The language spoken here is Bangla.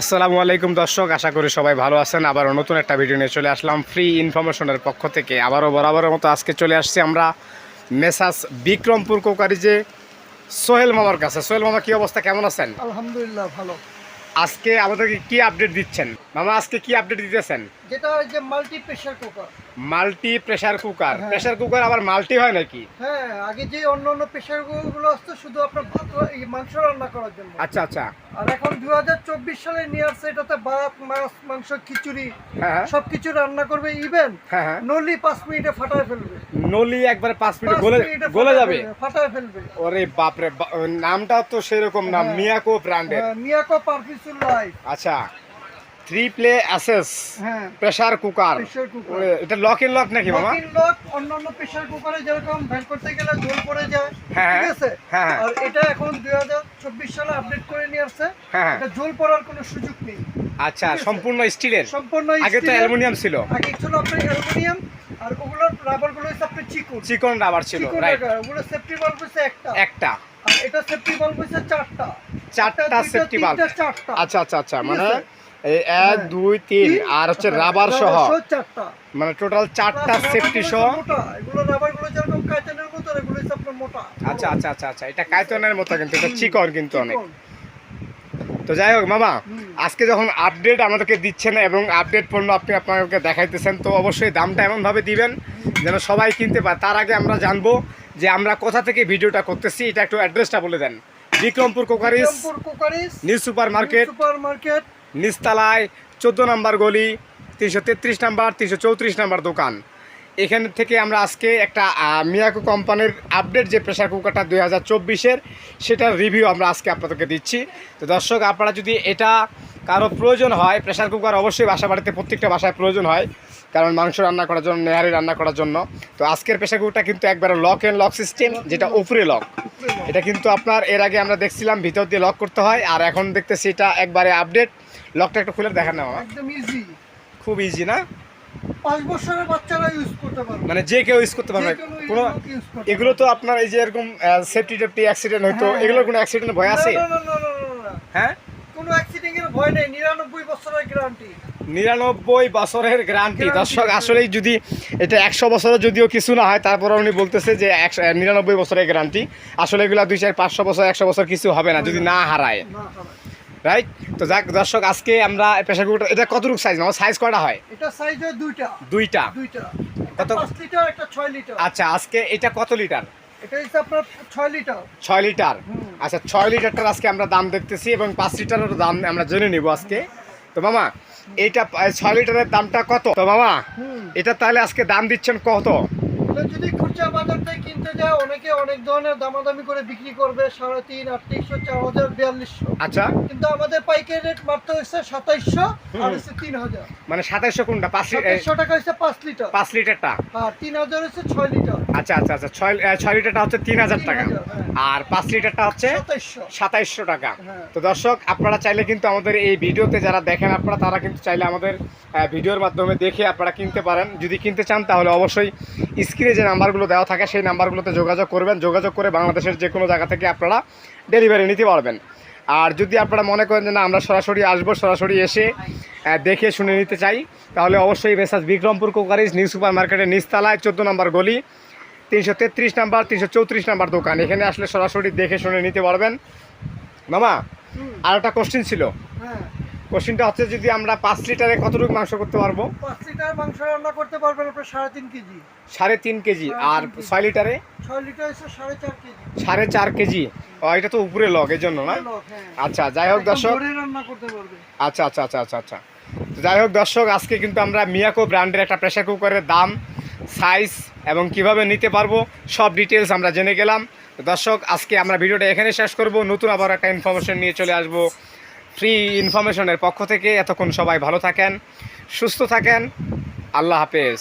আসসালামু আলাইকুম দর্শক আশা করি সবাই ভালো আছেন। আবারও নতুন একটা ভিডিও নিয়ে চলে আসলাম ফ্রি ইনফরমেশনের পক্ষ থেকে। আবারও বরাবরের মতো আজকে চলে আসছি আমরা মেসাস বিক্রমপুর কোকারিজে সোহেল মামার কাছে। সোহেল মামা কি অবস্থা? কেমন আছেন? আলহামদুলিল্লাহ ভালো। আজকে আমাদেরকে কি আপডেট দিচ্ছেন? মামা আজকে কি আপডেট দিতেছেন? যেটা হচ্ছে যে multi pressure cooker multi pressure cooker. হ্যাঁ। প্রেসার কুকার আবার মাল্টি হয় নাকি? হ্যাঁ আগে যে অন্য অন্য প্রেসারগুলো আসতো শুধু আপনার ভাত মাংস রান্না করার জন্য। আচ্ছা আচ্ছা। আর এখন দু সালে নিয়ে আসছে এটাতে ভাত মাছ মাংস খিচুড়ি হ্যাঁ হ্যাঁ। সবকিছু রান্না করবে ইভেন হ্যাঁ হ্যাঁ। নলি পাঁচ মিনিটে ফাটায় ফেলবে। নলি একবারে পাঁচ মিনিট গলে গলে যাবে? ফাটায় ফেলবে। ওরে বাপরে নামটা তো সেরকম নাম। মিয়াকো ব্র্যান্ডের। মিয়াকো পারফিউসুল লাইফ। আচ্ছা। থ্রি প্লে অ্যাসেস হ্যাঁ প্রেসার কুকার এটা লক ইন লক নাকি মামা? অন্যান্য প্রেসার কুকারে যেরকম ভ্যান করতে গেলে ঝোল পড়ে যায় হ্যাঁ, ঠিক আছে? হ্যাঁ, হ্যাঁ। আর এটা এখন দুই সালে আপডেট করে নিয়ে আসছে। এটা ঝোল পড়ার কোনো সুযোগ নেই। আচ্ছা সম্পূর্ণ স্টিলের? সম্পূর্ণ আগে তো অ্যালুমিনিয়াম ছিল। আগে ছিল আপনার অ্যালুমিনিয়াম আর ওগুলোর রাবারগুলো হচ্ছে আপনার চিকন। চিকন রাবার ছিল রাইট ওগুলো সেফটি বাল্ব হচ্ছে একটা। একটা। আর এটা সেফটি বাল্ব হচ্ছে চারটা। চারটা safety চারটা। আচ্ছা আচ্ছা আচ্ছা মানে এক হ্যাঁ। দুই তিন আর হচ্ছে হ্যাঁ, রাবার সহ। মানে টোটাল চারটা সেফটি সহ। মোটা। আচ্ছা আচ্ছা আচ্ছা আচ্ছা এটা কাইতনের মতো কিন্তু এটা চিকন কিন্তু অনেক। তো যাই হোক মামা আজকে যখন আপডেট আমাদেরকে দিচ্ছেন এবং আপডেট পণ্য আপনি আপনাকে দেখাইতেছেন তো অবশ্যই দামটা এমনভাবে দিবেন যেন সবাই কিনতে পারে। তার আগে আমরা জানব যে আমরা কোথা থেকে ভিডিওটা করতেছি। এটা একটু অ্যাড্রেসটা বলে দেন। Bikrampur crockeries Bikrampur crockeries new super market super market নিচতলায় চোদ্দ নাম্বার গলি, তিনশো তেত্রিশ নাম্বার, তিনশো চৌত্রিশ নাম্বার দোকান। এখান থেকে আমরা আজকে একটা মিয়াকো কোম্পানির আপডেট যে প্রেশার কুকারটা দুই হাজার চব্বিশের, সেটার রিভিউ আমরা আজকে আপনাদেরকে দিচ্ছি। তো দর্শক, আপনারা যদি এটা কারও প্রয়োজন হয় প্রেশার কুকার অবশ্যই বাসা বাড়িতে প্রত্যেকটা বাসায় প্রয়োজন হয়, কারণ মাংস রান্না করার জন্য, নেহারি রান্না করার জন্য। তো আজকের প্রেশার কুকারটা কিন্তু একবারে লক অ্যান্ড লক সিস্টেম যেটা উপরে লক এটা কিন্তু আপনার, এর আগে আমরা দেখছিলাম, ভিতর দিয়ে লক করতে হয়, আর এখন দেখতেছি এটা একবারে আপডেট লকটা একটু খুলে দেখেন না মামা একদম ইজি খুব ইজি না? পাঁচ বছরের বাচ্চারা ইউজ করতে পারবে। মানে যে কেউ ইউজ করতে পারবে। কোনো এগুলো তো আপনার এই যে এরকম সেফটি টেফটি অ্যাক্সিডেন্ট হয়তো হ্যাঁ, এগুলোর হ্যাঁ। কোনো অ্যাক্সিডেন্ট ভয় আছে। হ্যাঁ? কোনো অ্যাক্সিডেন্টের ভয় নেই নিরানব্বই বছরের গ্যারান্টি নিরানব্বই বছরের গ্যারান্টি দর্শক guarantee। আসলেই যদি এটা একশো বছরের যদিও কিছু না হয় তারপর উনি বলতেছে যে একশো নিরানব্বই বছরের গ্যারান্টি আসলে এগুলো দুই চার পাঁচশো বছর একশো বছর কিছু হবে না যদি না। হারায়। রাইট তো যাক দর্শক আজকে আমরা প্রেশার কুকার এটা কতটুকু সাইজ আমার সাইজ কটা হয়? এটা সাইজ হয় দুইটা। দুইটা। দুইটা। কত? লিটার লিটার আচ্ছা আজকে এটা কত লিটার এটা হচ্ছে আপনার ছয় লিটার আচ্ছা লিটারটার আজকে আমরা দাম দেখতেছি এবং পাঁচ লিটারের দাম আমরা জেনে নিব আজকে। তো মামা এইটা লিটারের দামটা কত? তো মামা এটা তাহলে আজকে দাম দিচ্ছেন কত? যদি খুচরা বাজার থেকে কিনতে যায় অনেকে অনেক ধরনের দামাদামি করে বিক্রি করবে সাড়ে তিন আটত্রিশশো চার হাজার বিয়াল্লিশশো। আচ্ছা। কিন্তু আমাদের পাইকারি রেট মাত্র হচ্ছে সাতাইশশো আর হচ্ছে তিন হাজার। মানে সাতাইশশো কোনটা? পাঁচ লি- এ, সাতাইশশো টাকা হচ্ছে পাঁচ লিটার। পাঁচ লিটারটা? আর তিন হাজার হচ্ছে ছয় লিটার। আচ্ছা আচ্ছা আচ্ছা ছয় ছয় লিটারটা হচ্ছে তিন হাজার টাকা। 3000, হ্যাঁ। আর পাঁচ লিটারটা হচ্ছে সাতাইশশো। সাতাইশশো টাকা। হ্যাঁ। তো দর্শক আপনারা চাইলে কিন্তু আমাদের এই ভিডিওতে যারা দেখেন আপনারা তারা কিন্তু চাইলে আমাদের ভিডিওর মাধ্যমে দেখে আপনারা কিনতে পারেন। যদি কিনতে চান তাহলে অবশ্যই স্ক্রিনে যে নাম্বারগুলো দেওয়া থাকে সেই নাম্বারগুলোতে যোগাযোগ করবেন। যোগাযোগ করে বাংলাদেশের যে কোনো জায়গা থেকে আপনারা ডেলিভারি নিতে পারবেন। আর যদি আপনারা মনে করেন যে না আমরা সরাসরি আসব সরাসরি এসে দেখে শুনে নিতে চাই তাহলে অবশ্যই message Bikrampur crockeries new super মার্কেটের নিচতলায় চোদ্দ নম্বর গলি তিনশো তেত্রিশ নাম্বার তিনশো চৌত্রিশ নাম্বার দোকান। এখানে আসলে সরাসরি দেখে শুনে নিতে পারবেন। মামা আর একটা কোশ্চিন ছিল। হ্যাঁ। কোশ্চিনটা হচ্ছে যদি আমরা পাঁচ লিটারে কতটুকু মাংস করতে পারব? পাঁচ লিটার মাংস রান্না করতে পারবেন আপনার সাড়ে তিন কেজি। সাড়ে তিন কেজি। আর ছয় লিটারে? ছয় লিটার সাড়ে চার কেজি। সাড়ে চার কেজি। ও এটা তো উপরে লগ এই জন্য না? হ্যাঁ। আচ্ছা যাই হোক দর্শক। রান্না করতে পারবে। আচ্ছা আচ্ছা আচ্ছা আচ্ছা আচ্ছা। তো যাই হোক দর্শক আজকে কিন্তু আমরা মিয়াকো ব্র্যান্ডের একটা প্রেশার কুকারের দাম সাইজ এবং কীভাবে নিতে পারব সব ডিটেলস আমরা জেনে গেলাম। দর্শক আজকে আমরা ভিডিওটা এখানে শেষ করব। নতুন আবার একটা ইনফরমেশন নিয়ে চলে আসব। ফ্রি ইনফরমেশনের পক্ষ থেকে এতক্ষণ সবাই ভালো থাকেন সুস্থ থাকেন। আল্লাহ হাফেজ।